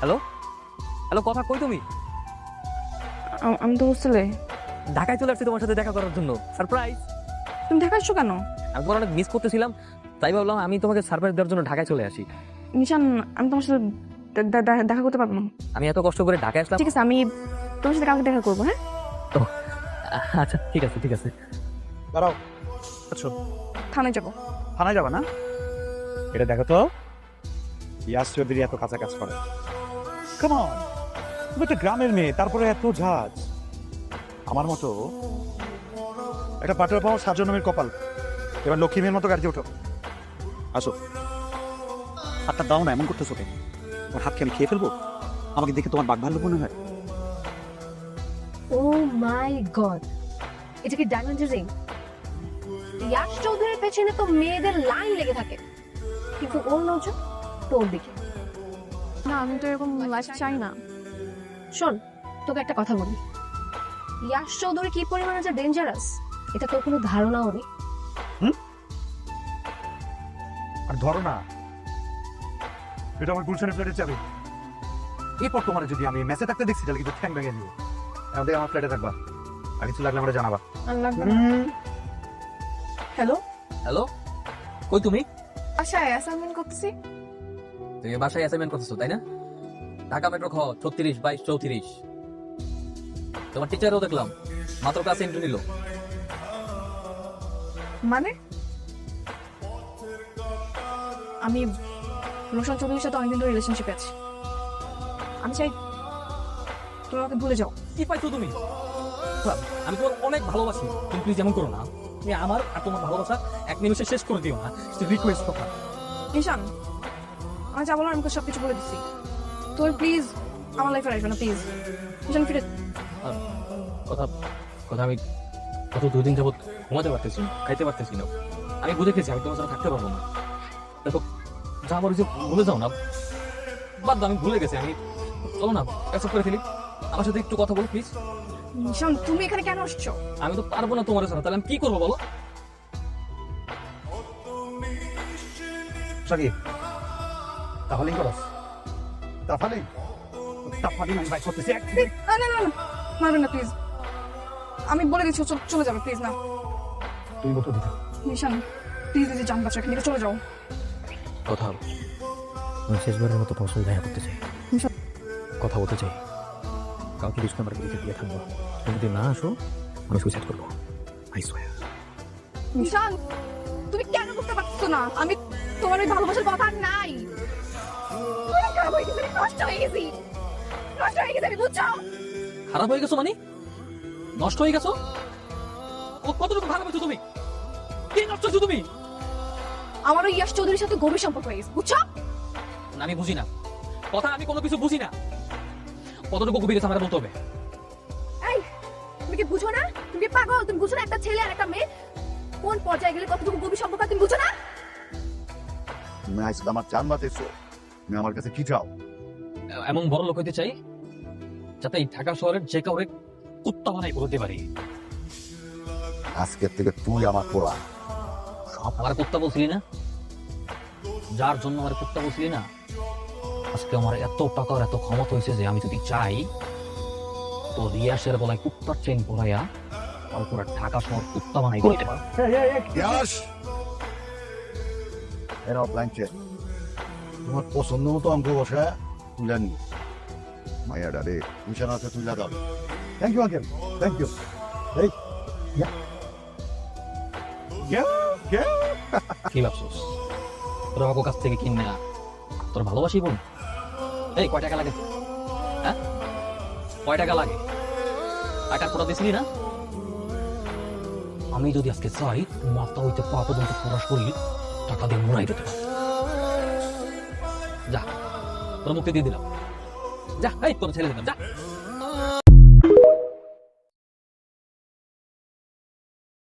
Hello? Hello কথা কই তুমি? আমি তো হোস্টেলে। ঢাকায় চলে আসছি তোমার সাথে দেখা করার জন্য। সারপ্রাইজ তুমি দেখা আসছো কেন? আমি তোমার অনেক মিস করতেছিলাম তাই ভাবলাম আমি তোমাকে সারপ্রাইজ দেওয়ার জন্য ঢাকায় চলে আসি। নিশান আমি তোমার সাথে দেখা করতে পারব না। আমি এত কষ্ট করে ঢাকায় আসলাম ঠিক আছে আমি তোমার সাথে কালকে দেখা করব হ্যাঁ? আচ্ছা ঠিক আছে ঠিক আছে। দাঁড়াও আচ্ছা। থানায় যাব। থানায় যাবে না? এটা দেখো তো। ইয়াস চৌধুরী এত কাছাকাছি করে। কেমন তুমি তো গ্রামের মেয়ে, তারপরে এত ঝাঁজ আমার মতো একটা পাটের পাওয়া সাজনমের কপাল। এবার লক্ষ্মীমের মতো গাড়িতে ওঠো আসো। হাতটা দাও না, এমন করতেছো কেন? তোমার হাতকে আমি খেয়ে ফেলব? আমাকে দেখে তোমার বাঘ ভাল্লুক মনে হয়। Oh my god. এটা কি ডায়মন্ড রিং ইয়াশ চৌধুরীর পেছনে তো মেয়েদের লাইন লেগে থাকে। কিন্তু ওর নজর তোর দিকে। না আমি তো এরকম লাইফ চাই না। শোন তোকে একটা কথা বলি। ইয়াশ চৌধুরী কি পরিমাণে যে ডেঞ্জারাস এটা তোর কোনো ধারণাও নেই। আর ধরো না এটা আমার গুলশানের ফ্ল্যাটে যাবে। এরপর তোমার যদি আমি মেসে থাকতে দেখছি তাহলে কিন্তু ঠ্যাং ভেঙে দিব আমাদের আমার ফ্ল্যাটে থাকবা। আর কিছু লাগলে আমরা জানাবা। হ্যালো হ্যালো কই তুমি? আচ্ছা অ্যাসাইনমেন্ট করতেছি। তুমি বাসায় অ্যাসাইনমেন্ট করতেছো তাই না? ঢাকা মেট্রো খ ছত্রিশ বাইশ চৌত্রিশ। তোমার টিচারও দেখলাম মাত্র ক্লাসে এন্ট্রি নিল। মানে? আমি রোশন চৌধুরীর সাথে অনেকদিন ধরে রিলেশনশিপে আছি। আমি চাই তুমি আমাকে ভুলে যাও। কি পাইছো তুমি? আমি তোমার অনেক ভালোবাসি তুমি প্লিজ এমন করো না। তুমি আমার আর তোমার ভালোবাসা এক নিমিষে শেষ করে দিও না। রিকোয়েস্ট কথা নিশান আমি যা বলার আমি সব কিছু বলে দিচ্ছি। তোর প্লিজ আমার লাইফে আসবে না প্লিজ নিশান ফিরে কথা কথা আমি গত দুই দিন যাবত ঘুমাতে পারতেছি না খাইতে পারতেছি না। আমি বুঝে গেছি আমি তোমার সাথে থাকতে পারব না। দেখো যা বলি যে ভুলে যাও না। বাদ আমি ভুলে গেছি আমি চলো না অ্যাকসেপ্ট করে ফেলি। আমার সাথে একটু কথা বলো প্লিজ নিশান তুমি এখানে কেন আসছো? আমি তো পারব না তোমার সাথে তাহলে আমি কি করব বলো? সাকিব তাহলেই করস তাহলেই। তাহলে আমি বাইক করতেছি। এক না না না না, মারবেন না প্লিজ আমি বলে দিচ্ছি ও চল- চলে যাবে প্লিজ না। দুই বছর দিতে নিশান প্লিজ দিদি জান বাচ্চা এখান চলে যাও। কথা আমি শেষবারের মতো তোমার সাথে দেখা করতে চাই। কথা বলতে চাই। কাউকে বিশ নাম্বার লিখে দিয়ে থাকব। তুমি যদি না আসো আমি সুইসাইড করব। আই সোয়া নিশান তুমি কেন বুঝতে পারছ না? আমি তোমার ওই ভালোবাসার কথা নাই। খারাপ হয়ে গেছে, নষ্ট হয়ে গেছি নষ্ট হয়ে গেছে আমি বুঝছ? খারাপ হয়ে গেছো মানে? নষ্ট হয়ে গেছো? ক- কতটুকু খারাপ হয়েছো তুমি? কি নষ্ট হয়েছো তুমি? আমার ওই ইয়াশ চৌধুরীর সাথে গভীর সম্পর্ক হয়ে গেছে বুঝছ? না, আমি বুঝি না। কথা আমি কোনো কিছু বুঝি না। কতটুকু গভীর আছে আমার বলতে হবে? এই তুমি কি বুঝো না? তুমি কি পাগল? তুমি বুঝো না একটা ছেলে আর একটা মেয়ে? কোন পর্যায়ে গেলে কতটুকু গভীর সম্পর্ক তুমি বুঝো না? আমার চান বাতেছো তুমি আমার কাছে কি চাও? এমন বড় লোক হইতে চাই যাতে এই ঢাকা শহরের যে কাউরে কুত্তা বানাই করতে পারি। আজকের থেকে তুই আমার পোড়া আমার কুত্তা বলছিলি না? যার জন্য আমার কুত্তা বলছিলি না? আজকে আমার এত টাকার এত ক্ষমতা হয়েছে যে আমি যদি চাই তো রিয়াসের বলায় কুত্তার চেন পড়াইয়া আর পুরো ঢাকা শহর কুত্তা বানাই করতে পারব। ইয়াস এর অফলাইন চেক তোমার পছন্দ মতো অঙ্ক বসে তুলে নি মায়াডা রে মিশন আছে তুলে দাও thank you uncle thank you এই কি? ভাবছিস? তোর আমাকে কাছ থেকে কিন না তোর ভালোবাসি বোন? এই কয় টাকা লাগে? হ্যাঁ? কয় টাকা লাগে? টাকা পুরো দিছিলি না? আমি যদি আজকে চাই মাথা হইতে পা পর্যন্ত সরাসরি টাকা দিয়ে মুড়াই দিতে পারি। যা তোর মুক্তি দিয়ে দিলাম। যা এই তোর ছেড়ে দিলাম যা।